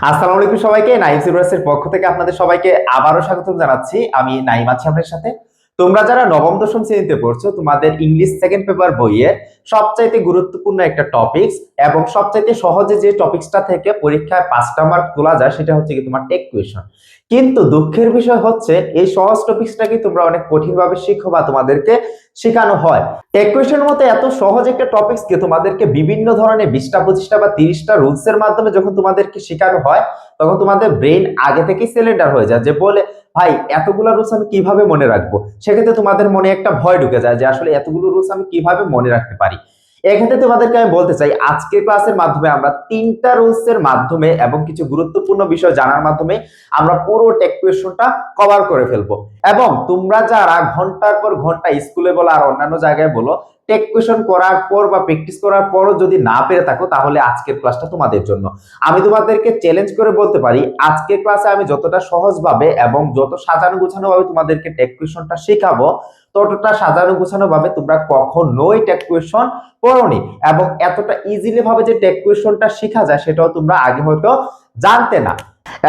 আসসালামু আলাইকুম সবাইকে নাইম সিরোয়াসের পক্ষ থেকে আপনাদের সবাইকে আবারও স্বাগত জানাচ্ছি। আমি নাইম আছি আপনাদের সাথে। তোমরা যারা নবম, দশম শ্রেণীতে পড়ছো, তোমাদের ইংলিশ সেকেন্ড পেপার বইয়ের সবচাইতে গুরুত্বপূর্ণ একটা টপিকস এবং সবচাইতে সহজে যে টপিকসটা থেকে পরীক্ষায় পাঁচটা মার্ক তোলা যায়, সেটা হচ্ছে কি তোমার টেক কুয়েশন কিন্তু দুঃখের বিষয় হচ্ছে, এই সহজ টপিকসটাকে তোমরা অনেক কঠিনভাবে শিখো বা তোমাদেরকে শেখানো হয়? টেক কুয়েশনের মতো এত সহজ একটা টপিকসকে তোমাদেরকে বিভিন্ন ধরনের বিশটা, পঁচিশটা বা তিরিশটা রুলস এর মাধ্যমে যখন তোমাদেরকে শেখানো হয়, তখন তোমাদের ব্রেন আগে থেকেই সিলিন্ডার হয়ে যায়, যে বলে ভাই, এতগুলো রুলস আমি কীভাবে মনে রাখব? সেক্ষেত্রে তোমাদের মনে একটা ভয় ঢুকে যায় যে, আসলে এতগুলো রুলস আমি কীভাবে মনে রাখতে পারি? এক্ষেত্রে তোমাদেরকে আমি বলতে চাই, আজকের ক্লাসের মাধ্যমে আমরা তিনটা রুলস এর মাধ্যমে এবং কিছু গুরুত্বপূর্ণ বিষয় জানার মাধ্যমে আমরা পুরো টেক কুয়েশনটা কভার করে ফেলব। এবং তোমরা যারা ঘণ্টার পর ঘণ্টা স্কুলে বলো আর অন্যান্য জায়গায় বলো টেক কুয়েশন করার পর বা প্র্যাকটিস করার পরও যদি না পেরে থাকো, তাহলে আজকের ক্লাসটা তোমাদের জন্য। আমি তোমাদেরকে চ্যালেঞ্জ করে বলতে পারি, আজকের ক্লাসে আমি যতটা সহজভাবে এবং যত সাজানো গুছানো ভাবে তোমাদেরকে টেক কুয়েশনটা শেখাবো, ততটা সাজানো গুছানো ভাবে তোমরা কখনোই টেক কুয়েশন পড়োনি এবং এতটা ইজিলি ভাবে যে টেক কুয়েশনটা শেখা যায়, সেটাও তোমরা আগে হয়তো জানতে না।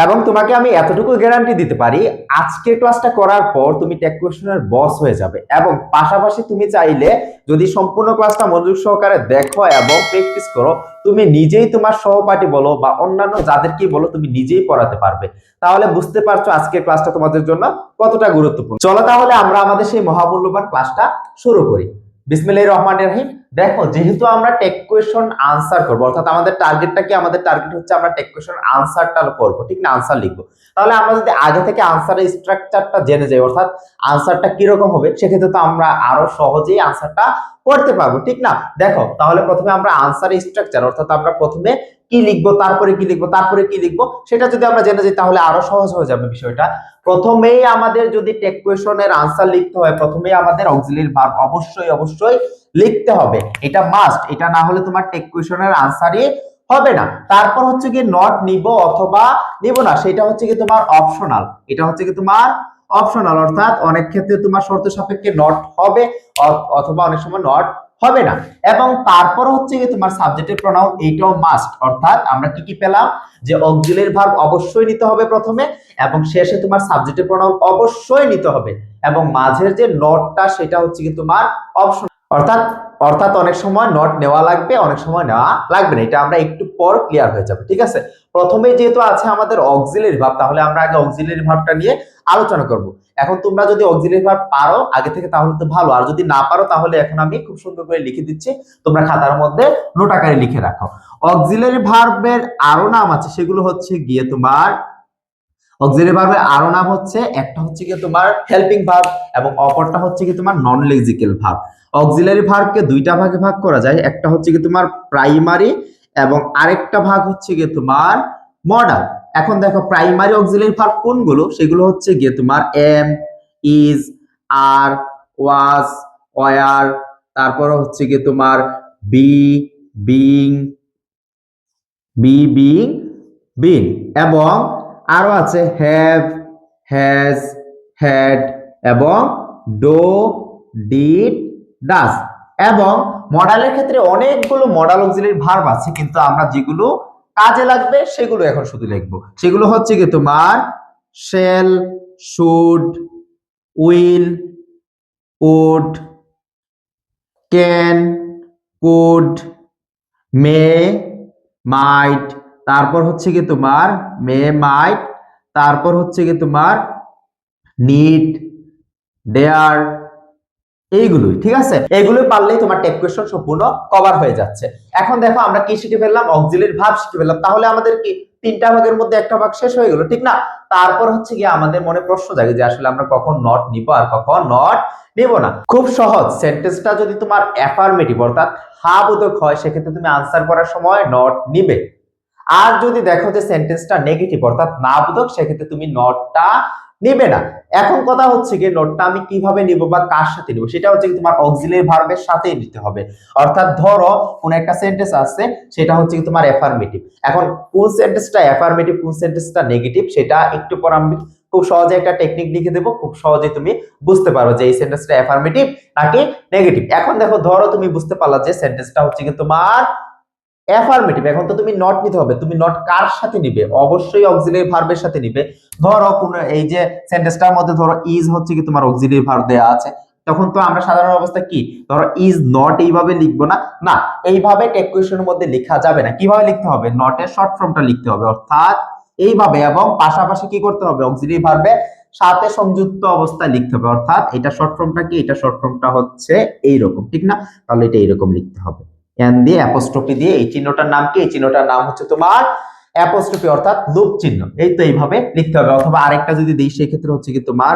এবং তোমাকে আমি এতটুকু গ্যারান্টি দিতে পারি আজকের ক্লাসটা করার পর তুমি টেক কোয়েশনের বস হয়ে যাবে এবং পাশাপাশি তুমি চাইলে যদি সম্পূর্ণ ক্লাসটা মনোযোগ সহকারে দেখো এবং প্র্যাকটিস করো, তুমি নিজেই তোমার সহপাঠী বলো বা অন্যান্য যাদেরকে বলো, তুমি নিজেই পড়াতে পারবে। তাহলে বুঝতে পারছ আজকের ক্লাসটা তোমাদের জন্য কতটা গুরুত্বপূর্ণ। চলো তাহলে আমরা আমাদের সেই মহামূল্যবান ক্লাসটা শুরু করি। বিসমিল্লাহির রহমানির রহিম। দেখো, যেহেতু আমরা টেক কোয়েশন আনসার করব, অর্থাৎ আমাদের টার্গেটটা কি? আমাদের টার্গেট হচ্ছে আমরা টেক কোয়েশন আনসারটা করব, ঠিক না? আনসার লিখব। তাহলে আমরা যদি আগে থেকে আনসারের স্ট্রাকচারটা জেনে যাই, অর্থাৎ আনসারটা কীরকম হবে, সেক্ষেত্রে তো আমরা আরও সহজেই আনসারটা করতে পারব, ঠিক না? দেখো, তাহলে প্রথমে আমরা আনসারের স্ট্রাকচার অর্থাৎ আমরা প্রথমে কি লিখব, তারপরে কি লিখব, তারপরে কি লিখব, সেটা যদি আমরা জেনে যাই তাহলে আরও সহজ হয়ে যাবে বিষয়টা। প্রথমেই আমাদের যদি টেক কোয়েশনের আনসার লিখতে হয়, প্রথমেই আমাদের অক্সিলিয়ারি ভার্ব অবশ্যই অবশ্যই লিখতে হবে। এটা মাস্ট এটা না হলে তোমার টেক কোয়েশনের আনসারই হবে না। তারপর হচ্ছে কি নট নিব অথবা নিব না, সেটা হচ্ছে কি তোমার অপশনাল এটা হচ্ছে কি তোমার অপশনাল অর্থাৎ অনেক ক্ষেত্রে তোমার শর্ত সাপেক্ষে নট হবে অথবা অনেক সময় নট হবে না। এবং তারপর হচ্ছে কি তোমার সাবজেক্টের প্রনাউন এইটাও মাস্ট অর্থাৎ আমরা কি কি পেলাম? যে অক্সিলারি ভার্ব অবশ্যই নিতে হবে প্রথমে, এবং শেষে তোমার সাবজেক্টের প্রনাউন অবশ্যই নিতে হবে। এবং মাঝের যে নটটা সেটা হচ্ছে কি তোমার অপশন অর্থাৎ অর্থাৎ অনেক সময় নট নেওয়া লাগবে, অনেক সময় নেওয়া লাগবে না। এটা আমরা একটু পর ক্লিয়ার হয়ে যাবে, ঠিক আছে? প্রথমে যেহেতু আছে আমাদের অক্সিলের ভার্ব তাহলে আমরা আগে অক্সিলের ভার্বটা নিয়ে আলোচনা করব। এখন তোমরা যদি অক্সিলারি ভার্ব পারো, আগে থেকে তাহলে তো ভালো। আর যদি না পারো, তাহলে এখন আমি খুব সুন্দর করে লিখে দিচ্ছি। তোমরা খাতার মধ্যে নোট আকারে লিখে রাখো। অক্সিলারি ভার্বের আরও নাম আছে, সেগুলো হচ্ছে গিয়ে তোমার অক্সিলারি ভার্বের আরও নাম হচ্ছে, একটা হচ্ছে গিয়ে তোমার হেল্পিং ভার্ব এবং অপরটা হচ্ছে কি তোমার নন লেক্সিক্যাল ভার্ব অক্সিলারি ভার্বকে দুইটা ভাগে ভাগ করা যায়, একটা হচ্ছে কি তোমার প্রাইমারি এবং আরেকটা ভাগ হচ্ছে গিয়ে তোমার মডাল। এখন দেখো প্রাইমারি অক্সিলারি ভার্ব কোনগুলো? সেগুলো হচ্ছে গিয়ে তোমার am is are was were তারপর হচ্ছে গিয়ে তোমার be being be being been এবং আরও আছে হ্যাভ হ্যাজ হ্যাড এবং ডো ডিড ডাস এবং মডালের ক্ষেত্রে অনেকগুলো মডাল অক্সিলারি ভার্ব আছে, কিন্তু আমরা যেগুলো কাজে লাগবে, সেগুলো এখন শুধু লিখব। সেগুলো হচ্ছে কি তোমার shall should will would can could may might তারপর হচ্ছে কি তোমার মে মাইট তারপর হচ্ছে কি তোমার নিড ডেয়ার এইগুলোই, ঠিক আছে? এইগুলো পারলেই তোমার টেক কোয়েশ্চন সম্পূর্ণ কভার হয়ে যাচ্ছে। এখন দেখো, আমরা কি শিখে ফেললাম? অক্সিলারি ভাব শিখে ফেললাম। তাহলে আমাদের কি তিনটা ভাগের মধ্যে একটা ভাগ শেষ হয়ে গেল, ঠিক না? তারপর হচ্ছে কি আমাদের মনে প্রশ্ন জাগে যে আসলে আমরা কখন নট নিব আর কখন নট নিব না। খুব সহজ সেন্টেন্সটা যদি তোমার অ্যাফার্মেটিভ অর্থাৎ হা বোধক হয়, সেক্ষেত্রে তুমি আনসার করার সময় নট নিবে। আর যদি দেখো যে সেন্টেন্সটা নেগেটিভ অর্থাৎ না বোধক সেক্ষেত্রে তুমি নটটা নিবে না। এখন কথা হচ্ছে কি নোটটা আমি কীভাবে নিব বা কার সাথে নিব? সেটা হচ্ছে তোমার অক্সিলারি ভার্বের সাথেই নিতে হবে। অর্থাৎ ধরো, কোন একটা সেন্টেন্স আছে সেটা হচ্ছে কি তোমার অ্যাফার্মেটিভ এখন কোন সেন্টেন্সটা অ্যাফার্মেটিভ কোন সেন্টেন্সটা নেগেটিভ সেটা একটু পর আমি খুব সহজে একটা টেকনিক লিখে দেবো। খুব সহজে তুমি বুঝতে পারো যে এই সেন্টেন্সটা অ্যাফার্মেটিভ নাকি নেগেটিভ এখন দেখো, ধরো তুমি বুঝতে পারলা যে সেন্টেন্সটা হচ্ছে কি তোমার অ্যাফার্মেটিভ এখন তো তুমি নট নিতে হবে, তুমি নট কার সাথে নিবে? অবশ্যই অক্সিলারি ভার্বের সাথে নিবে। ধরো কোন, এই যে সেন্টেন্সটার মধ্যে ধরো ইজ হচ্ছে কি তোমার অক্সিলারি ভার্ব দেয়া আছে, তখন তো আমরা সাধারণ অবস্থা কি? ধরো ইজ নট এইভাবে লিখব না? না, এইভাবে টেক কোয়েশনের মধ্যে লেখা যাবে না। কীভাবে লিখতে হবে? নটের শর্ট ফর্মটা লিখতে হবে, অর্থাৎ এইভাবে এবং পাশাপাশি কি করতে হবে? অক্সিলারি ভার্বে সাথে সংযুক্ত অবস্থায় লিখতে হবে, অর্থাৎ এটা শর্ট ফর্মটা কি? এটা শর্ট ফর্মটা হচ্ছে এইরকম, ঠিক না? তাহলে এটা এইরকম লিখতে হবে। এন দিয়ে অ্যাপোস্ট্রফি দিয়ে এই চিহ্নটার নাম কি? এই চিহ্নটার নাম হচ্ছে তোমার অ্যাপোস্ট্রফি অর্থাৎ লুপ চিহ্ন। এই তো এইভাবে লিখতে হবে। অথবা আরেকটা যদি দিই, সেই ক্ষেত্রে হচ্ছে কি তোমার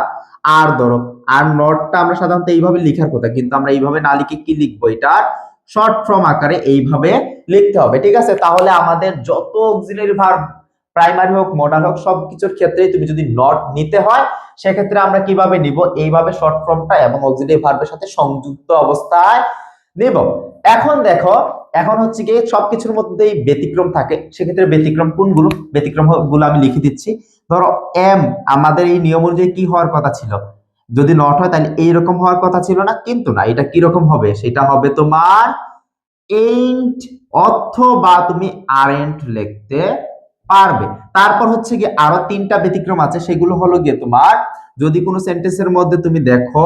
আর ধরো আর নটটা আমরা সাধারণত এইভাবে লিখার কথা, কিন্তু আমরা এইভাবে না লিখে কি লিখব? এটা শর্ট ফর্ম আকারে এইভাবে লিখতে হবে। ঠিক আছে? তাহলে আমাদের যত অক্সিলারি ভার্ব, প্রাইমারি হোক, মডাল হোক, সবকিছুর ক্ষেত্রেই তুমি যদি নট নিতে হয়, সেক্ষেত্রে আমরা কীভাবে নিব? এইভাবে শর্ট ফর্মটা এবং অক্সিলারি ভার্বের সাথে সংযুক্ত অবস্থায় নিব। এখন দেখো, এখন হচ্ছে কি সবকিছুর মধ্যেই ব্যতিক্রম থাকে। সেক্ষেত্রে ব্যতিক্রম কোনগুলো? ব্যতিক্রমগুলো আমি লিখে দিচ্ছি। ধরো এম আমাদের এই নিয়ম অনুযায়ী কি হওয়ার কথা ছিল? যদি নট হয়, তাহলে এইরকম হওয়ার কথা ছিল না, কিন্তু না, এটা কীরকম হবে? সেটা হবে তোমার এইন্ট অথবা তুমি আরেন্ট লিখতে পারবে। তারপর হচ্ছে কি আরও তিনটা ব্যতিক্রম আছে, সেগুলো হলো গিয়ে তোমার, যদি কোনো সেন্টেন্সের মধ্যে তুমি দেখো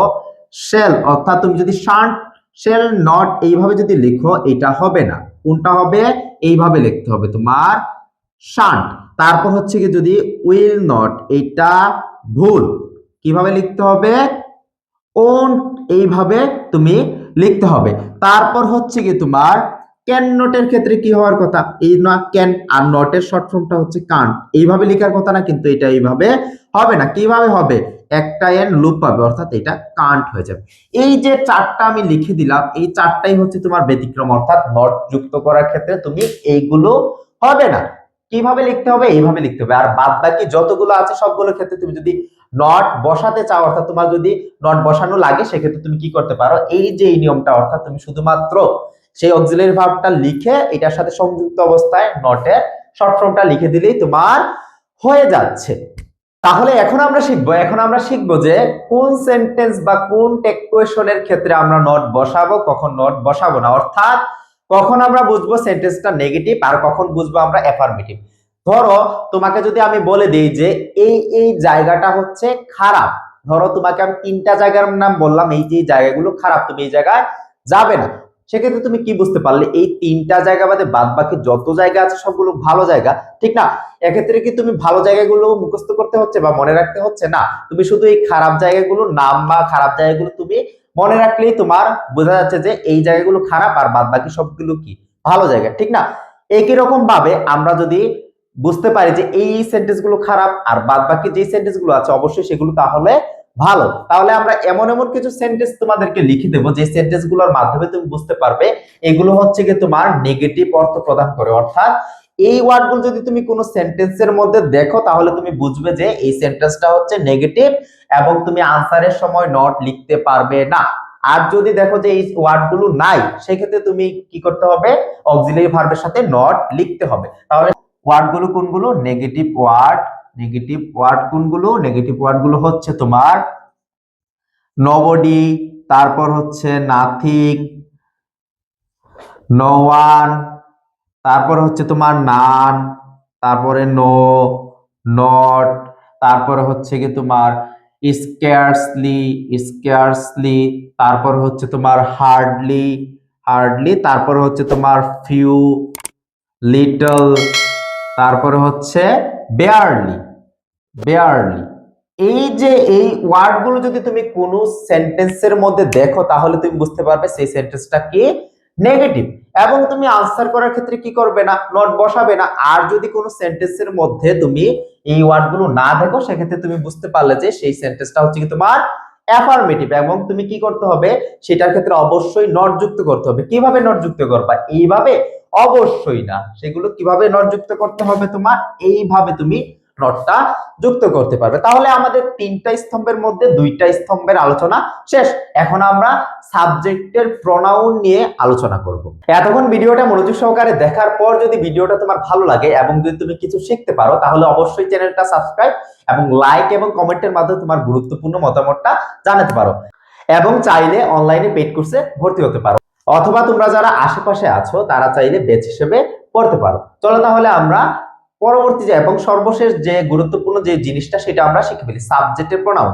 শেল অর্থাৎ তুমি যদি শান্ট শেল নট এইভাবে যদি লিখো, এটা হবে না। কোনটা হবে? এইভাবে লিখতে হবে তোমার শান্ট। তারপর হচ্ছে কি যদি উইল নট এটা ভুল। কীভাবে লিখতে হবে? ওন, এইভাবে তুমি লিখতে হবে। তারপর হচ্ছে কি তোমার ক্যান নটের ক্ষেত্রে কি হওয়ার কথা? এই না ক্যান আর নটের শর্ট ফর্মটা হচ্ছে কান এইভাবে লেখার কথা না, কিন্তু এটা এইভাবে হবে না। কীভাবে হবে? একটা এন লুপ পাবে, অর্থাৎ এটা কান্ট হয়ে যাবে। এই যে চারটা আমি লিখে দিলাম, এই চারটাই হচ্ছে তোমার ব্যতিক্রম, অর্থাৎ নট যুক্ত করার ক্ষেত্রে তুমি এইগুলো হবে না। কীভাবে লিখতে হবে? এইভাবে লিখতে হবে। আর বাদ বাকি যতগুলো আছে সবগুলোর ক্ষেত্রে তুমি যদি নট বসাতে চাও, অর্থাৎ তোমার যদি নট বসানো লাগে, সেক্ষেত্রে তুমি কি করতে পারো? এই যে এই নিয়মটা, অর্থাৎ তুমি শুধুমাত্র সেই অক্সিলারি ভার্বটা লিখে এটার সাথে সংযুক্ত অবস্থায় নটের শর্ট ফর্মটা লিখে দিলেই তোমার হয়ে যাচ্ছে। তাহলে এখন আমরা শিখব, এখন আমরা শিখব যে কোন সেন্টেন্স বা কোন টেক কোয়েশনের ক্ষেত্রে আমরা নট বসাবো, কখন নট বসাবো না। অর্থাৎ কখন আমরা বুঝব সেন্টেন্সটা নেগেটিভ আর কখন বুঝব আমরা অ্যাফার্মেটিভ ধরো, তোমাকে যদি আমি বলে দিই যে এই এই জায়গাটা হচ্ছে খারাপ, ধরো তোমাকে আমি তিনটা জায়গার নাম বললাম, এই যে জায়গাগুলো খারাপ, তুমি এই জায়গায় যাবে না। সেক্ষেত্রে তুমি কি বুঝতে পারলে? এই তিনটা জায়গা বাদে বাদ বাকি যত জায়গা আছে সবগুলো ভালো জায়গা, ঠিক না? এক্ষেত্রে কি তুমি ভালো জায়গাগুলো মুখস্থ করতে হচ্ছে বা মনে রাখতে হচ্ছে? না, তুমি শুধু এই খারাপ জায়গাগুলো, নাম বা খারাপ জায়গাগুলো তুমি মনে রাখলেই তোমার বোঝা যাচ্ছে যে এই জায়গাগুলো খারাপ আর বাদ বাকি সবগুলো কি? ভালো জায়গা, ঠিক না? একই রকম ভাবে আমরা যদি বুঝতে পারি যে এই সেন্টেন্সগুলো খারাপ আর বাদ বাকি যে সেন্টেন্সগুলো আছে, অবশ্যই সেগুলো তাহলে ভালো। তাহলে আমরা এমন এমন কিছু সেন্টেন্স তোমাদেরকে লিখে দেবো, যে সেন্টেন্সগুলোর মাধ্যমে তুমি বুঝতে পারবে এগুলো হচ্ছে কি তোমার নেগেটিভ অর্থ প্রদান করে। অর্থাৎ এই ওয়ার্ডগুলো যদি তুমি কোনো সেন্টেন্সের মধ্যে দেখো, তাহলে তুমি বুঝবে যে এই সেন্টেন্সটা হচ্ছে নেগেটিভ এবং তুমি আনসারের সময় নট লিখতে পারবে না। আর যদি দেখো যে এই ওয়ার্ডগুলো নাই, সেক্ষেত্রে তুমি কি করতে হবে? অক্সিলারি ভার্বের সাথে নট লিখতে হবে। তাহলে ওয়ার্ডগুলো কোনগুলো? নেগেটিভ ওয়ার্ড নেগেটিভ ওয়ার্ড কোনগুলো? নেগেটিভ ওয়ার্ডগুলো হচ্ছে তোমার নবডি তারপর হচ্ছে নাথিং নো ওয়ান তারপর হচ্ছে তোমার নান তারপরে নো নট তারপরে হচ্ছে কি তোমার স্কেয়ার্সলি স্কেয়ার্সলি তারপর হচ্ছে তোমার হার্ডলি হার্ডলি তারপর হচ্ছে তোমার ফিউ লিটল তারপরে হচ্ছে বেয়ারলি বেয়ারলি এই যে এই ওয়ার্ডগুলো যদি তুমি কোনো সেন্টেন্সের মধ্যে দেখো, তাহলে তুমি বুঝতে পারবে সেই সেন্টেন্সটা কি? নেগেটিভ। এবং তুমি আনসার করার ক্ষেত্রে কি করবে না? নট বসাবে না। আর যদি কোনো সেন্টেন্সের মধ্যে তুমি এই ওয়ার্ডগুলো না দেখো, সেক্ষেত্রে তুমি বুঝতে পারলে যে সেই সেন্টেন্সটা হচ্ছে কি তোমার অ্যাফার্মেটিভ এবং তুমি কি করতে হবে? সেটার ক্ষেত্রে অবশ্যই নট যুক্ত করতে হবে। কীভাবে নট যুক্ত করবা? এইভাবে অবশ্যই না। সেগুলো কীভাবে নট যুক্ত করতে হবে তোমার? এইভাবে তুমি নটটা যুক্ত করতে পারবে। তাহলে আমাদের তিনটা স্তম্ভের মধ্যে দুইটা স্তম্ভের আলোচনা শেষ। এখন আমরা সাবজেক্টের প্রনাউন নিয়ে আলোচনা করব। এতক্ষণ ভিডিওটা মনোযোগ সহকারে দেখার পর যদি ভিডিওটা তোমার ভালো লাগে এবং যদি তুমি কিছু শিখতে পারো, তাহলে অবশ্যই চ্যানেলটা সাবস্ক্রাইব এবং লাইক এবং কমেন্টের মাধ্যমে তোমার গুরুত্বপূর্ণ মতামতটা জানাতে পারো। এবং চাইলে অনলাইনে পেড কোর্সে ভর্তি হতে পারো। অথবা তোমরা যারা আশেপাশে আছো, তারা চাইলে বেচ হিসেবে পড়তে পারো। চলো তাহলে আমরা পরবর্তী যে, এবং সর্বশেষ যে গুরুত্বপূর্ণ যে জিনিসটা, সেটা আমরা শিখে ফেলি। সাবজেক্টের প্রনাউন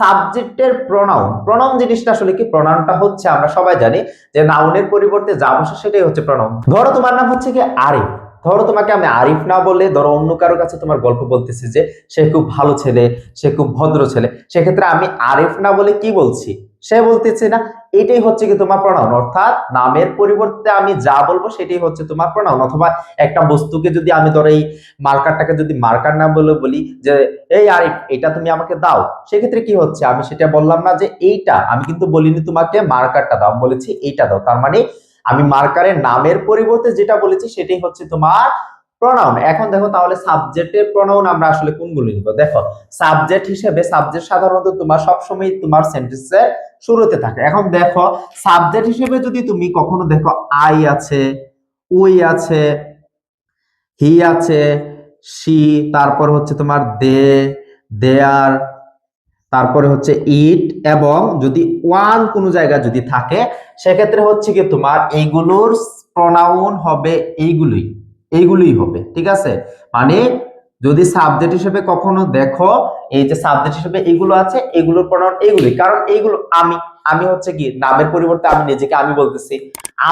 সাবজেক্টের প্রনাউন প্রনাউন জিনিসটা আসলে কি? প্রনাউনটা হচ্ছে, আমরা সবাই জানি যে নাউনের পরিবর্তে যা বসে সেটাই হচ্ছে প্রনাউন ধরো তোমার নাম হচ্ছে কি? আরিফ। ধরো তোমাকে আমি আরিফ না বলে, ধরো অন্য কারও কাছে তোমার গল্প বলতেছি যে, সে খুব ভালো ছেলে, সে খুব ভদ্র ছেলে, সেক্ষেত্রে আমি আরিফ না বলে কি বলছি? সে বলতেছে না, এটাই হচ্ছে কি তোমার প্রনাউন অর্থাৎ নামের পরিবর্তে আমি যা বলব সেটাই হচ্ছে তোমার প্রনাউন অথবা একটা বস্তুকে যদি আমি ধরো এই মার্কারটাকে যদি মার্কার না বলে বলি যে, এই আরিফ, এটা তুমি আমাকে দাও। সেক্ষেত্রে কি হচ্ছে? আমি সেটা বললাম না যে, এইটা। আমি কিন্তু বলিনি তোমাকে মার্কারটা দাও বলেছি, এইটা দাও। তার মানে আমি মার্কারের নামের পরিবর্তে যেটা বলেছি সেটাই হচ্ছে তোমার প্রনাউন এখন দেখো তাহলে সাবজেক্টের প্রনাউন আমরা আসলে কোনগুলো নিব? দেখো সাবজেক্ট হিসেবে সাবজেক্ট সাধারণত তোমার সবসময় তোমার সেন্টেন্সের শুরুতে থাকে। এখন দেখো সাবজেক্ট হিসেবে যদি তুমি কখনো দেখো আই আছে উই আছে, হি আছে, সি, তারপর হচ্ছে তোমার দে, দেয়ার, তারপরে হচ্ছে ইট, এবং যদি ওয়ান কোনো জায়গা যদি থাকে সেক্ষেত্রে হচ্ছে কি তোমার এইগুলোর প্রনাউন হবে এইগুলোই এইগুলোই হবে, ঠিক আছে? মানে যদি সাবজেক্ট হিসেবে কখনো দেখো, এই যে সাবজেক্ট হিসেবে এগুলো আছে এগুলোর প্রনাউন এইগুলোই। কারণ এইগুলো আমি আমি হচ্ছে কি, নামের পরিবর্তে আমি নিজেকে আমি বলতেছি।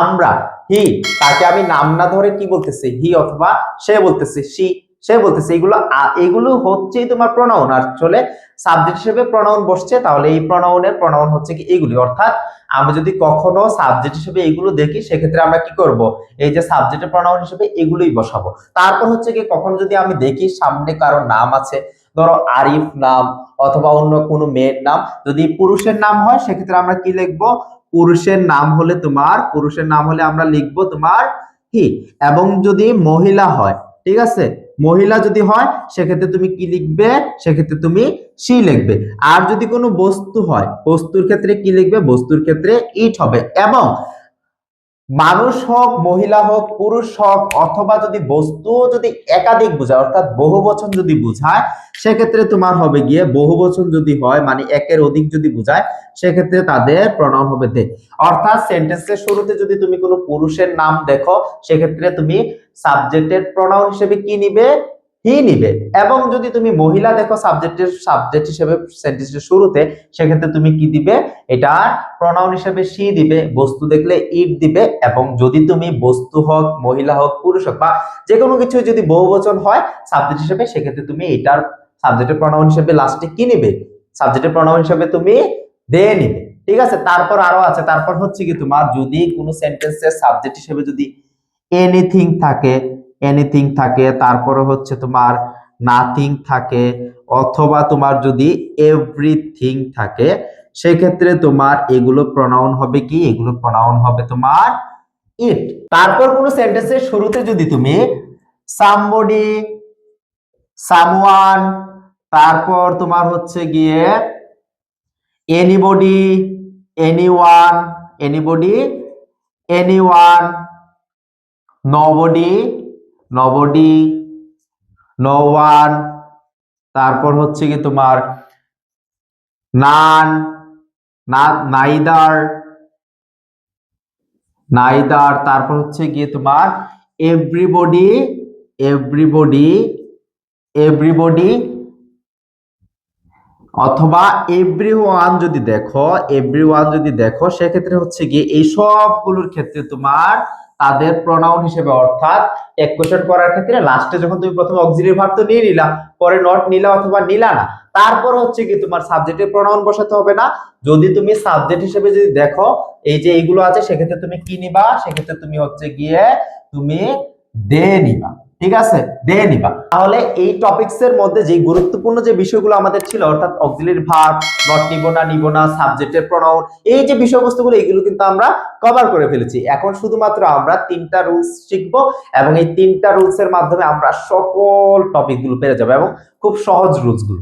আমরা হি তাকে আমি নাম না ধরে কি বলতেছি? হি অথবা সে বলতেছি সি সে বলতেছে। এগুলো এগুলো হচ্ছেই তোমার প্রনাউন আর চলে সাবজেক্ট হিসেবে প্রনাউন বসছে, তাহলে এই প্রনাউনের প্রনাউন হচ্ছে কি এগুলি। অর্থাৎ আমরা যদি কখনো সাবজেক্ট হিসেবে এগুলো দেখি, সেক্ষেত্রে আমরা কি করব? এই যে সাবজেক্টের প্রনাউন হিসেবে এগুলোই বসাবো। তারপর হচ্ছে কি, কখনো যদি আমি দেখি সামনে কারও নাম আছে, ধরো আরিফ নাম অথবা অন্য কোনো মেয়ের নাম, যদি পুরুষের নাম হয়, সেক্ষেত্রে আমরা কি লিখব? পুরুষের নাম হলে তোমার, পুরুষের নাম হলে আমরা লিখব তোমার হি এবং যদি মহিলা হয়, ঠিক আছে? মহিলা যদি হয়, সেক্ষেত্রে তুমি কি লিখবে? সেক্ষেত্রে তুমি সি লিখবে। আর যদি কোনো বস্তু হয়, বস্তুর ক্ষেত্রে কি লিখবে? বস্তুর ক্ষেত্রে ইট হবে। এবং মানুষ হোক, মহিলা হোক, পুরুষ হোক, অথবা যদি বস্তু যদি একাধিক বোঝায়, অর্থাৎ বহু বচন যদি বুঝায়, সেক্ষেত্রে তোমার হবে গিয়ে বহু বচন যদি হয় মানে একের অধিক যদি বুঝায়, সেক্ষেত্রে তাদের প্রণাম হবে দে অর্থাৎ সেন্টেন্সের শুরুতে যদি তুমি কোনো পুরুষের নাম দেখো, সেক্ষেত্রে তুমি সাবজেক্টের প্রণাম হিসেবে কি নিবে? হি নিবে। এবং যদি তুমি মহিলা, দেখো সাবজেক্টের সাবজেক্ট হিসেবে সেন্টেন্সের শুরুতে, সেক্ষেত্রে তুমি কি দিবে? এটা প্রনাউন হিসেবে সি দিবে, বস্তু দেখলে ইট দিবে, এবং যদি তুমি বস্তু হোক, মহিলা হোক, পুরুষ হোক, বা যে কোনো কিছু যদি বহুবচন হয় সাবজেক্ট হিসেবে, সেক্ষেত্রে তুমি এটার সাবজেক্টের প্রনাউন হিসেবে লাস্টে কি নিবে? সাবজেক্টের প্রনাউন হিসেবে তুমি দে নিবে। ঠিক আছে? তারপর আরও আছে। তারপর হচ্ছে কি তোমার, যদি কোনো সেন্টেন্সের সাবজেক্ট হিসেবে যদি এনিথিং থাকে এনিথিং থাকে, তারপরে হচ্ছে তোমার নাথিং থাকে, অথবা তোমার যদি এভরিথিং থাকে, সেক্ষেত্রে তোমার এগুলো প্রনাউন হবে কি? এগুলো প্রনাউন হবে তোমার ইট তারপর কোনো সেন্টেন্সের শুরুতে যদি তুমি সামবডি সামওয়ান তারপর তোমার হচ্ছে গিয়ে anybody anyone anybody anyone nobody nobody no one তারপর হচ্ছে কি তোমার নান নাইদার নাইদার, তারপর হচ্ছে গিয়ে তোমার এভরিবডি এভরিবডি এভরিবডি, অথবা এভরি ওয়ান যদি দেখো এভরি ওয়ান যদি দেখো, সেক্ষেত্রে হচ্ছে গিয়ে এই সবগুলোর ক্ষেত্রে তোমার তাদের প্রনাউন হিসেবে, অর্থাৎ এক কোশ্চেন করার ক্ষেত্রে লাস্টে যখন তুমি প্রথমে অক্সিলিয়ারি ভার্ব তো নিয়ে নিলা, পরে নট নিলা অথবা নিলা না, তারপর হচ্ছে কি তোমার সাবজেক্টের প্রনাউন বসাতে হবে না। যদি তুমি সাবজেক্ট হিসেবে যদি দেখো, এই যে এইগুলো আছে, সেক্ষেত্রে তুমি কি নিবা? সেক্ষেত্রে তুমি হচ্ছে গিয়ে তুমি দে নিবা। ঠিক আছে? দে নিবা। তাহলে এই টপিকস এর মধ্যে যে গুরুত্বপূর্ণ যে বিষয়গুলো আমাদের ছিল, অর্থাৎ অক্সিলারি ভার্ব নট নিব না নিব না সাবজেক্টের প্রনাউন এই যে বিষয়বস্তুগুলো এগুলো কিন্তু আমরা কভার করে ফেলেছি। এখন শুধুমাত্র আমরা তিনটা রুলস শিখব এবং এই তিনটা রুলস এর মাধ্যমে আমরা সকল টপিকগুলো পেরে যাব এবং খুব সহজ রুলসগুলো।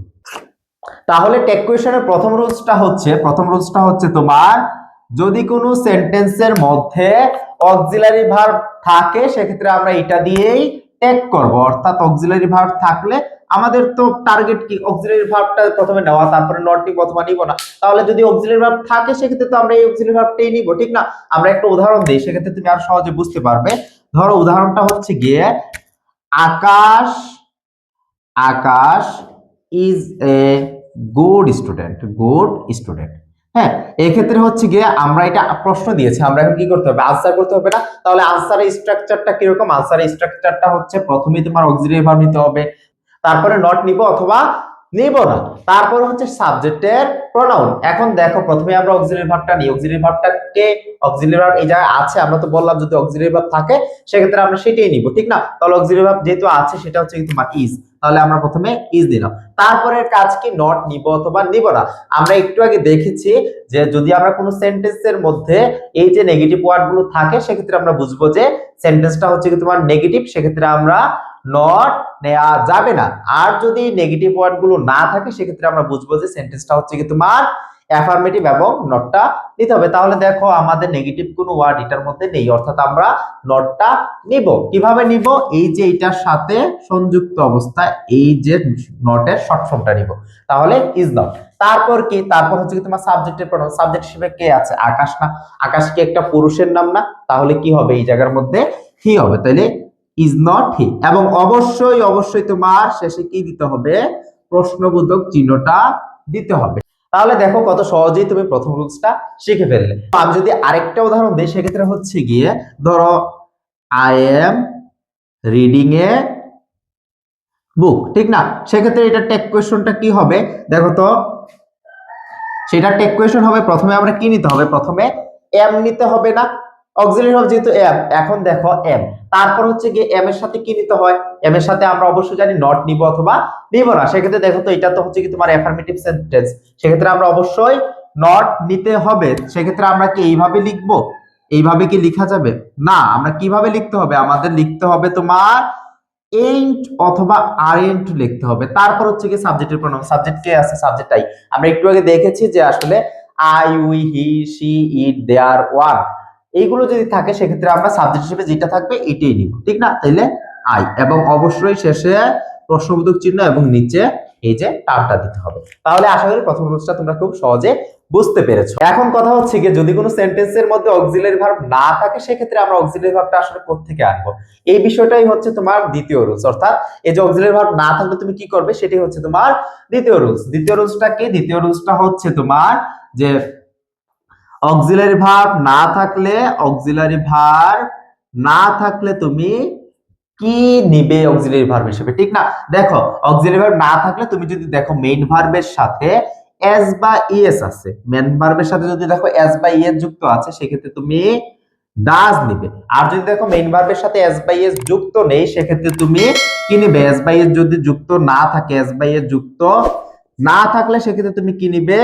তাহলে টেক কোয়েশনের প্রথম রুলসটা হচ্ছে, প্রথম রুলসটা হচ্ছে তোমার, যদি কোনো সেন্টেন্সের মধ্যে অক্সিলারি ভার্ব থাকে, সেক্ষেত্রে আমরা এটা দিয়েই টেক করব, অর্থাৎ অক্সিলারি ভার্ব থাকলে আমাদের তো টার্গেট কি? অক্সিলারি ভার্বটা প্রথমে নেওয়া, তারপরে নটটি প্রথমে নিব না। তাহলে যদি অক্সিলারি ভার্ব থাকে, সেক্ষেত্রে তো আমরা এই অক্সিলারি ভার্বটাই নিব, ঠিক না? আমরা একটা উদাহরণ দিই, সেক্ষেত্রে তুমি আর সহজে বুঝতে পারবে। ধরো উদাহরণটা হচ্ছে গিয়ে, Akash Akash is a good student good student হ্যাঁ এক্ষেত্রে হচ্ছে গিয়ে আমরা এটা প্রশ্ন দিয়েছি, আমরা এখন কি করতে হবে? আনসার করতে হবে না? তাহলে আনসারের স্ট্রাকচারটা কীরকম? আনসারের স্ট্রাকচারটা হচ্ছে প্রথমে তোমার অক্সিলারি ভার্ব নিতে হবে। তারপরে নট নিব অথবা নিব না। তারপর হচ্ছে সাবজেক্টের প্রোনাউন এখন দেখো, প্রথমে আমরা অক্সিলারি ভার্বটা নিই। অক্সিলারি ভার্বটাকে অক্সিলারি ভার্ব এই জায়গায় আছে, আমরা তো বললাম যদি অক্সিলারি ভার্ব থাকে, সেক্ষেত্রে আমরা সেটাই নিব, ঠিক না? তাহলে অক্সিলারি ভার্ব যেহেতু আছে, সেটা হচ্ছে কি তোমার ইজ তাহলে আমরা প্রথমে ইজ দিলাম। তারপরে কাজ কি? নট নিব অথবা নিব না। আমরা একটু আগে দেখেছি যে যদি আমরা কোনো সেন্টেন্সের মধ্যে এই যে নেগেটিভ ওয়ার্ডগুলো থাকে, সেক্ষেত্রে আমরা বুঝব যে সেন্টেন্সটা হচ্ছে কি তোমার নেগেটিভ সেক্ষেত্রে আমরা নট নেওয়া যাবে না। আর যদি নেগেটিভ ওয়ার্ডগুলো না থাকে, সেক্ষেত্রে আমরা বুঝব যে সেন্টেন্সটা হচ্ছে কি তোমার অ্যাফার্মেটিভ এবং নটটা নিতে হবে। তাহলে দেখো আমাদের নেগেটিভ কোনো ওয়ার্ড এটার মধ্যে নেই, অর্থাৎ আমরা নটটা নিব। কীভাবে নিব? এই যে এটার সাথে সংযুক্ত অবস্থায় এই যে নটের শর্ট ফর্মটা নিব। তাহলে ইজ নট তারপর কি? তারপর হচ্ছে কি তোমার সাবজেক্টের প্রোনাউন সাবজেক্ট হিসেবে কে আছে? আকাশ না? আকাশ কি একটা পুরুষের নাম না? তাহলে কি হবে? এই জায়গার মধ্যে হি হবে। তাহলে ইজ নট হি এবং অবশ্যই অবশ্যই তোমার শেষে কি দিতে হবে? প্রশ্নবোধক চিহ্নটা দিতে হবে। তাহলে দেখো কত সহজেই তুমি প্রথম রুলসটা শিখে ফেললে। আমি যদি আরেকটা উদাহরণ দিই, সেক্ষেত্রে হচ্ছে গিয়ে, ধরো I am reading a book ঠিক না? সেক্ষেত্রে এটা টেক কোয়েশনটা কি হবে? দেখো তো, সেটা টেক কোয়েশন হবে, প্রথমে আমরা কি নিতে হবে? প্রথমে এম নিতে হবে না। অক্সিলারি ভার্ব যেহেতু এম এখন দেখো এম তারপর হচ্ছে গিয়ে এম এর সাথে কি নিতে হয়? এম এর সাথে আমরা অবশ্যই জানি নট নিব অথবা নিব না। সেক্ষেত্রে দেখো তো, এটা তো হচ্ছে কি তোমার অ্যাফার্মেটিভ সেন্টেন্স সেক্ষেত্রে আমরা অবশ্যই নট নিতে হবে। সেক্ষেত্রে আমরা কি এইভাবে লিখব? এইভাবে কি লেখা যাবে? না, আমরা কীভাবে লিখতে হবে? আমাদের লিখতে হবে তোমার এন্ট অথবা আরেন্ট লিখতে হবে। তারপর হচ্ছে কি সাবজেক্টের প্রণাম সাবজেক্ট কে আছে? সাবজেক্টটাই আমরা একটু আগে দেখেছি যে আসলে I we he she it there one এইগুলো যদি থাকে, সেক্ষেত্রে আমরা সাবজেক্ট হিসেবে যেটা থাকবে, এটাই নিব ঠিক না? তাইলে আই এবং অবশ্যই শেষে প্রশ্নবোধক চিহ্ন এবং নিচে এই যে টার্মটা দিতে হবে। তাহলে আশা করি প্রথম রুলসটা তোমরা খুব সহজে বুঝতে পেরেছ। এখন কথা হচ্ছে কি যদি কোনো সেন্টেন্সের মধ্যে অক্সিলারি ভার্ব না থাকে, সেক্ষেত্রে আমরা অক্সিলারি ভার্বটা আসলে কোত্থেকে আনব? এই বিষয়টাই হচ্ছে তোমার দ্বিতীয় রুলস অর্থাৎ এই যে অক্সিলারি ভার্ব না থাকলে তুমি কি করবে? সেটি হচ্ছে তোমার দ্বিতীয় রুলস দ্বিতীয় রুলসটা কি? দ্বিতীয় রুলসটা হচ্ছে তোমার যে অক্সিলারি ভার্ব না থাকলে অক্সিলারি ভার্ব না থাকলে তুমি কি নিবে অক্সিলারি ভার্ব হিসেবে? ঠিক না? দেখো, অক্সিলারি ভার্ব না থাকলে তুমি যদি দেখো মেইন ভার্বের সাথে এস বা ইএস আছে মেন ভার্বের সাথে যদি দেখো এস বা ইএস যুক্ত আছে, সেক্ষেত্রে তুমি ডাজ নিবে। আর যদি দেখো মেইন ভার্বের সাথে এস বাই এস যুক্ত নেই, সেক্ষেত্রে তুমি কি নিবে? এস বাই এস যদি যুক্ত না থাকে এস বাই এস যুক্ত না থাকলে, সেক্ষেত্রে তুমি কি নিবে?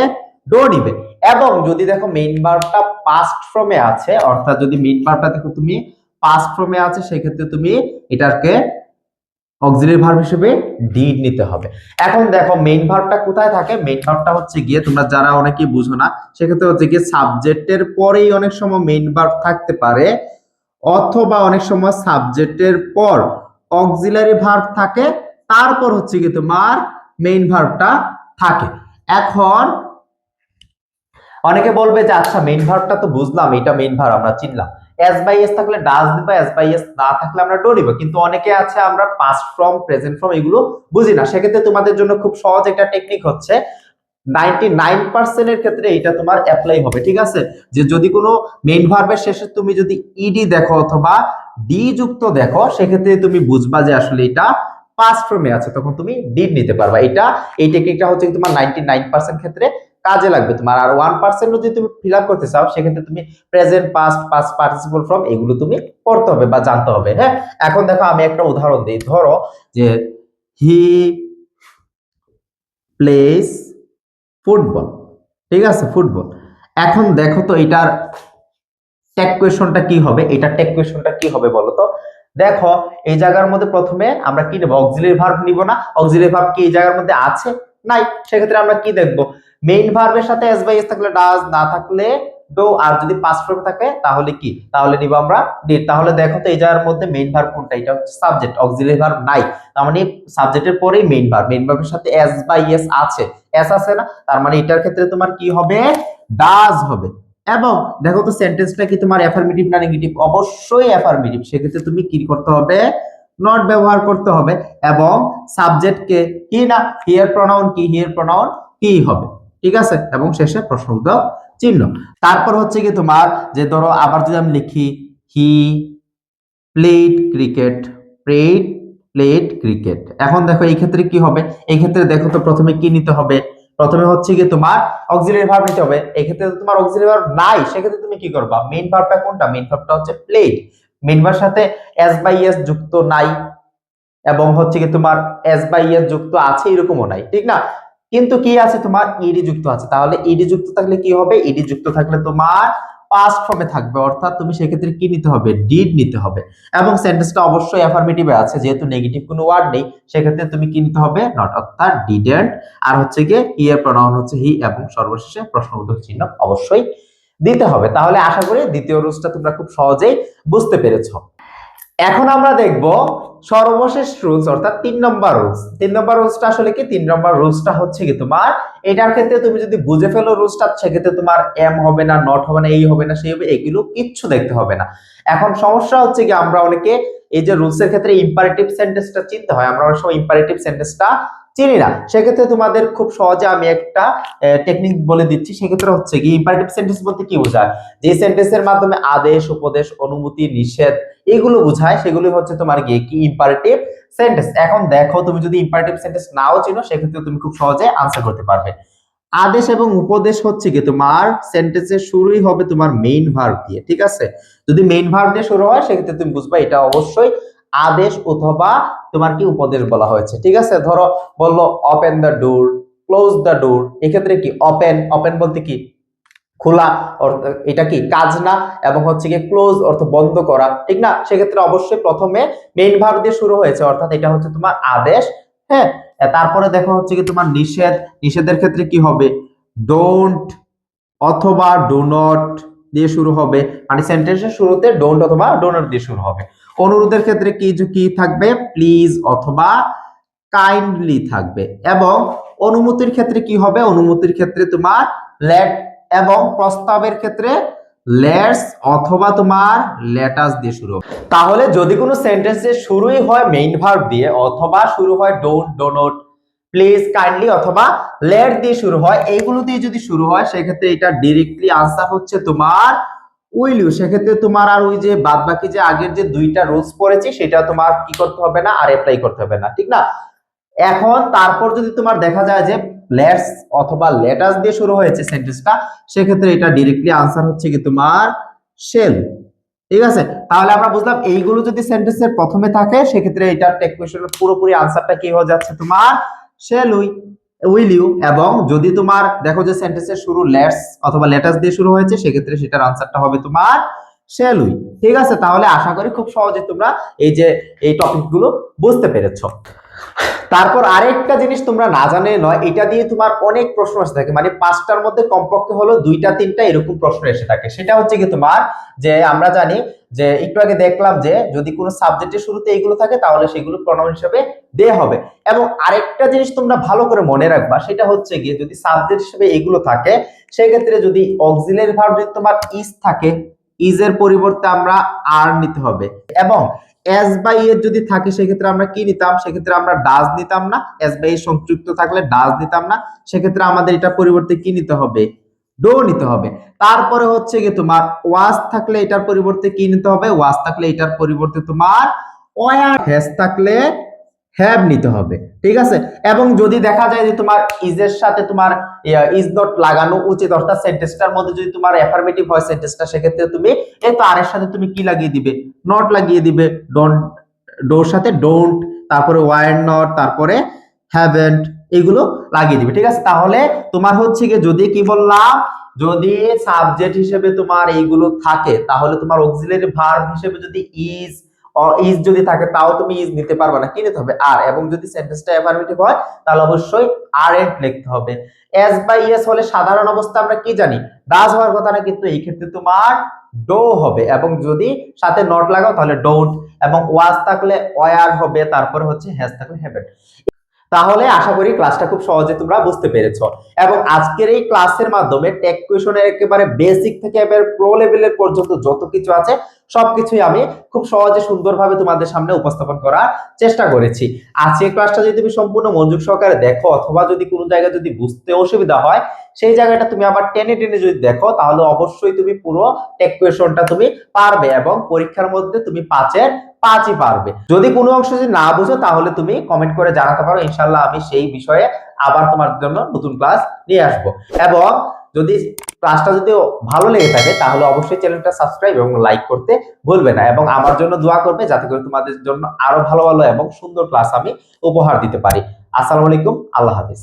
ডো নিবে। এবং যদি দেখো মেইন ভার্বটা পাস্ট ফর্মে আছে, অর্থাৎ যদি মেইন ভার্বটা দেখো তুমি পাস্ট ফর্মে আছে, সেক্ষেত্রে তুমি এটাকে অক্সিলারি ভার্ব হিসেবে ডিড নিতে হবে। এখন দেখো মেইন ভার্বটা কোথায় থাকে? মেইন ভার্বটা হচ্ছে গিয়ে তোমরা যারা অনেকেই বুঝো না, সেক্ষেত্রে হচ্ছে গিয়ে সাবজেক্টের পরেই অনেক সময় মেইন ভার্ব থাকতে পারে, অথবা অনেক সময় সাবজেক্টের পর অক্সিলারি ভার্ব থাকে, তারপর হচ্ছে কি তোমার মেইন ভার্বটা থাকে। এখন অনেকে বলবে যে আচ্ছা মেইন ভার্বটা তো বুঝলাম, এটা মেইন ভার্ব আমরা চিনলাম। এস বাই এস থাকলে ডাজ দিব এস বাই এস না থাকলে আমরা ডো নিব। কিন্তু অনেকে আছে, আমরা পাস্ট ফর্ম প্রেজেন্ট ফর্ম এগুলো বুঝি না। সেক্ষেত্রে তোমাদের জন্য খুব সহজ একটা টেকনিক হচ্ছে নাইনটি নাইন পার্সেন্টের ক্ষেত্রে এটা তোমার অ্যাপ্লাই হবে, ঠিক আছে? যে, যদি কোনো মেইন ভার্বের শেষে তুমি যদি ইডি দেখো অথবা ডি যুক্ত দেখো, সেক্ষেত্রে তুমি বুঝবা যে, আসলে এটা পাস্ট ফর্মে আছে, তখন তুমি ডিড নিতে পারবা। এটা, এই টেকনিকটা হচ্ছে তোমার নাইনটি নাইন পার্সেন্ট ক্ষেত্রে কাজে লাগবে তোমার। আর ওয়ান পার্সেন্ট যদি তুমি ফিল আপ করতে চাও, সেক্ষেত্রে তুমি present past past participle form এগুলো তুমি পড়তে হবে বা জানতে হবে হ্যাঁ? এখন দেখো আমি একটা উদাহরণ দিই। ধরো যে হি প্লেস ফুটবল ঠিক আছে? ফুটবল এখন দেখো তো এটার টেক কোয়েশনটা কি হবে? এটা টেক কোয়েশনটা কি হবে বলো তো? দেখো, এই জায়গার মধ্যে প্রথমে আমরা কি নেব? অক্সিলারি ভার্ব নিব না। অক্সিলারি ভার্ব কি এই জায়গার মধ্যে আছে? নাই। সেক্ষেত্রে আমরা কি দেখব? মেইন ভার্বের সাথে এস বাই এস থাকলে ডাজ না থাকলে ডো আর যদি পাস্ট ফর্ম থাকে, তাহলে কি? তাহলে নিব আমরা ডিড তাহলে দেখো তো এই জায়গার মধ্যে মেইন ভার্ব কোনটা? এটা হচ্ছে সাবজেক্ট অক্সিলারি ভার্ব নাই। তার মানে সাবজেক্টের পরেই মেইন ভার্ব মেইন ভার্বের সাথে এস বাই এস আছে। এস আছে না? তার মানে এটার ক্ষেত্রে তোমার কি হবে? ডাজ হবে। এবং দেখো তো সেন্টেন্সটা কি তোমার অ্যাফার্মেটিভ না নেগেটিভ অবশ্যই অ্যাফার্মেটিভ সেক্ষেত্রে তুমি কি করতে হবে? নট ব্যবহার করতে হবে। এবং সাবজেক্টকে কি না? হিয়ার প্রনাউন কি? হিয়ার প্রনাউন কি হবে? ঠিক আছে? এবং শেষে প্রশ্নবোধক চিহ্ন। তারপর হচ্ছে কি তোমার যে ধরো আবার যদি আমি লিখি he played cricket played played cricket এখন দেখো এই ক্ষেত্রে কি হবে? এই ক্ষেত্রে দেখো তো প্রথমে কি নিতে হবে? প্রথমে হচ্ছে কি তোমার অক্সিলারি ভার্ব নিতে হবে। এই ক্ষেত্রে তো তোমার অক্সিলারি ভার্ব নাই, সেক্ষেত্রে তুমি কি করবা? মেইন ভার্বটা কোনটা? মেইন ভার্বটা হচ্ছে প্লেড মেইন ভার্বের সাথে এস বাই এস যুক্ত নাই। এবং হচ্ছে কি তোমার এস বাই এস যুক্ত আছে এরকমও নাই। ঠিক না? কিন্তু কি আছে? তোমার ইডি যুক্ত আছে। তাহলে ইডি যুক্ত থাকলে কি হবে? ইডি যুক্ত থাকলে তোমার পাস্ট ফর্মে থাকবে। অর্থাৎ তুমি সেক্ষেত্রে কি নিতে হবে? ডিড নিতে হবে। এবং সেন্টেন্সটা অবশ্যই অ্যাফার্মেটিভে আছে। যেহেতু নেগেটিভ কোনো ওয়ার্ড নেই, সেক্ষেত্রে তুমি কি নিতে হবে? নট অর্থাৎ ডিডেন্ট আর হচ্ছে গিয়ে ইয়ের প্রনাউন হচ্ছে হি এবং সর্বশেষে প্রশ্নবোধক চিহ্ন অবশ্যই দিতে হবে। তাহলে আশা করি দ্বিতীয় রুলসটা তোমরা খুব সহজেই বুঝতে পেরেছ। এখন আমরা দেখব সর্বশেষ রুলস অর্থাৎ তিন নম্বর রুলস তিন নম্বর রুলসটা আসলে কি? তিন নম্বর রুলসটা হচ্ছে কি তোমার, এটার ক্ষেত্রে তুমি যদি বুঝে ফেলো রুলসটা সেক্ষেত্রে তোমার এম হবে না নট হবে না এই হবে না, সেই হবে, এগুলো কিচ্ছু দেখতে হবে না। এখন সমস্যা হচ্ছে কি, আমরা অনেকে এই যে রুলসের ক্ষেত্রে ইম্পারেটিভ সেন্টেন্সটা চিনতে হয়। আমরা অনেক সময় ইম্পারেটিভ সেন্টেন্সটা চিনি না। সেক্ষেত্রে তোমাদের খুব সহজে আমি একটা টেকনিক বলে দিচ্ছি। সেক্ষেত্রে হচ্ছে কি ইম্পারেটিভ সেন্টেন্স বলতে কি বোঝায়? যে সেন্টেন্সের মাধ্যমে আদেশ, উপদেশ, অনুমতি, নিষেধ এগুলো বোঝায়। সেগুলি হচ্ছে তোমার গিয়ে কি ইম্পারেটিভ সেন্টেন্স এখন দেখো, তুমি যদি ইম্পারেটিভ সেন্টেন্স নাও চিনো, সেক্ষেত্রে তুমি খুব সহজে আনসার করতে পারবে। আদেশ এবং উপদেশ হচ্ছে কি, তোমার সেন্টেন্সের শুরুই হবে তোমার মেইন ভার্ব দিয়ে, ঠিক আছে? যদি মেইন ভার্ব দিয়ে শুরু হয়, সেক্ষেত্রে তুমি বুঝবা এটা অবশ্যই আদেশ অথবা তোমার কি উপদেশ বলা হয়েছে? ঠিক আছে? ধরো বলল open the door close the door এক্ষেত্রে কি? ওপেন ওপেন বলতে কি? খোলা। অর্থ এটা কি? কাজ না। এবং হচ্ছে কি ক্লোজ অর্থ বন্ধ করা। ঠিক না? সেক্ষেত্রে অবশ্যই প্রথমে মেইন ভার্ব দিয়ে শুরু হয়েছে। অর্থাৎ এটা হচ্ছে তোমার আদেশ। হ্যাঁ? তারপরে দেখো হচ্ছে কি তোমার নিষেধ। নিষেধের ক্ষেত্রে কি হবে? ডোন্ট অথবা ডো নট দিয়ে শুরু হবে। মানে সেন্টেন্সের শুরুতে ডোন্ট অথবা ডো নট দিয়ে শুরু হবে। অনুরোধের ক্ষেত্রে কি কি থাকবে? প্লিজ অথবা কাইন্ডলি থাকবে। এবং অনুমতির ক্ষেত্রে কি হবে? অনুমতির ক্ষেত্রে তোমার লেট এবং প্রস্তাবের ক্ষেত্রে লেটস অথবা তোমার লেটাস দিয়ে শুরু তাহলে যদি কোনো সেন্টেন্সের শুরুই হয় মেইন ভার্ব দিয়ে অথবা শুরু হয় don't do not please kindly অথবা লেট দিয়ে শুরু হয়, এইগুলো দিয়ে যদি শুরু হয়, সেক্ষেত্রে এটা ডিরেক্টলি আনসার হচ্ছে তোমার উইল সেক্ষেত্রে তোমার আর ওই যে বাদ বাকি যে আগের যে দুইটা রুলস পড়েছি, সেটা তোমার কি করতে হবে না, আর অ্যাপ্লাই করতে হবে না, ঠিক না? এখন তারপর যদি তোমার দেখা যায় যে লেটস অথবা লেটাস দিয়ে শুরু হয়েছে সেন্টেন্সটা সেক্ষেত্রে এটা ডিরেক্টলি আনসার হচ্ছে কি তোমার শেল ঠিক আছে? তাহলে আমরা বুঝলাম এইগুলো যদি সেন্টেন্সের প্রথমে থাকে, সেক্ষেত্রে এটার টেক কোয়েশ্চেনের পুরোপুরি আনসারটা কি হয়ে যাচ্ছে তোমার শেল উই উইল ইউ এবং যদি তোমার, দেখো যে সেন্টেন্সের শুরু লেটস অথবা লেটাস দিয়ে শুরু হয়েছে, সেক্ষেত্রে সেটার আনসারটা হবে তোমার শ্যাল উই ঠিক আছে? তাহলে আশা করি খুব সহজে তোমরা এই যে, এই টপিকগুলো বুঝতে পেরেছ। তারপর আরেকটা জিনিস তোমরা না জানে নয়, এটা দিয়ে তোমার অনেক প্রশ্ন এসে থাকে। মানে পাঁচটার মধ্যে কমপক্ষে হলো দুইটা, তিনটা এরকম প্রশ্ন এসে থাকে। সেটা হচ্ছে কি তোমার যে আমরা জানি যে একটু আগে দেখলাম যে যদি কোনো সাবজেক্টের শুরুতে এইগুলো থাকে, তাহলে সেগুলো প্রণাম হিসেবে দেয়া হবে। এবং আরেকটা জিনিস তোমরা ভালো করে মনে রাখবা, সেটা হচ্ছে গিয়ে যদি সাবজেক্ট হিসেবে এগুলো থাকে, সেক্ষেত্রে যদি অক্সিলারি ভার্ব যদি তোমার ইজ থাকে ইজের পরিবর্তে আমরা আর নিতে হবে। এবং এস বাই এর যদি থাকে, সেক্ষেত্রে আমরা কি নিতাম? সেক্ষেত্রে আমরা ডাজ নিতাম না। এস বাই এর সংযুক্ত থাকলে ডাজ নিতাম না। সেক্ষেত্রে আমাদের এটা পরিবর্তে কি নিতে হবে? ডো নিতে হবে। তারপরে হচ্ছে কি তোমার ওয়াজ থাকলে এটার পরিবর্তে কি নিতে হবে? ওয়াজ থাকলে এটার পরিবর্তে তোমার ওয়ার হ্যাস থাকলে হ্যাভ নিতে হবে, ঠিক আছে? এবং যদি দেখা যায় যে তোমার ইজের সাথে তোমার ইজ নট লাগানো উচিত, অর্থাৎ সেন্টেন্সটার মধ্যে যদি তোমার অ্যাফার্মেটিভ হয় সেন্টেন্সটা সেক্ষেত্রে তুমি, এই তো আর এর সাথে তুমি কি লাগিয়ে দিবে? নট লাগিয়ে দিবে ডোন্ট ডোর সাথে ডোন্ট তারপরে ওয়ার নট তারপরে হ্যাভেন্ট এগুলো লাগিয়ে দিবে, ঠিক আছে? তাহলে তোমার হচ্ছে কি যদি কি বললাম, যদি সাবজেক্ট হিসেবে তোমার এইগুলো থাকে, তাহলে তোমার অক্সিলারি ভার্ব হিসেবে যদি ইজ ইজ যদি থাকে তাও তুমি ইজ নিতে পারবে না, কি নিতে হবে? আর এবং যদি সেন্টেন্সটা অ্যাফার্মেটিভ হয়, তাহলে অবশ্যই আর এন্ড লিখতে হবে। এস বা ইএস হলে সাধারণ অবস্থা আমরা কি জানি? দাস হওয়ার কথা না, কিন্তু এই ক্ষেত্রে তোমার ডো হবে, এবং যদি সাথে নট লাগাও তাহলে ডোন্ট এবং ওয়াজ থাকলে ওয়ার হবে, তারপর হচ্ছে হ্যাজ থাকলে হ্যাভেন তাহলে আশা করি ক্লাসটা খুব সহজে তোমরা বুঝতে পেরেছ। এবং আজকের এই ক্লাসের মাধ্যমে টেক কোয়েশনের একেবারে বেসিক থেকে এবার প্রো লেভেলের পর্যন্ত যত কিছু আছে, সবকিছুই আমি খুব সহজে সুন্দরভাবে তোমাদের সামনে উপস্থাপন করার চেষ্টা করেছি। আজকের ক্লাসটা যদি তুমি সম্পূর্ণ মনোযোগ সহকারে দেখো, অথবা যদি কোনো জায়গায় যদি বুঝতে অসুবিধা হয়, সেই জায়গাটা তুমি আবার টেনে টেনে যদি দেখো, তাহলে অবশ্যই তুমি পুরো টেক কোয়েশনটা তুমি পারবে এবং পরীক্ষার মধ্যে তুমি পাঁচের পাঁচই পারবে। যদি কোনো অংশ যদি না বুঝো, তাহলে তুমি কমেন্ট করে জানাতে পারো। ইনশাল্লাহ আমি সেই বিষয়ে আবার তোমার জন্য নতুন ক্লাস নিয়ে আসব। এবং যদি ক্লাসটা যদি ভালো লেগে থাকে, তাহলে অবশ্যই চ্যানেলটা সাবস্ক্রাইব এবং লাইক করতে ভুলবে না। এবং আমার জন্য দোয়া করবে, যাতে করে তোমাদের জন্য আরও ভালো ভালো এবং সুন্দর ক্লাস আমি উপহার দিতে পারি। আসসালামু আলাইকুম, আল্লাহ হাফিজ।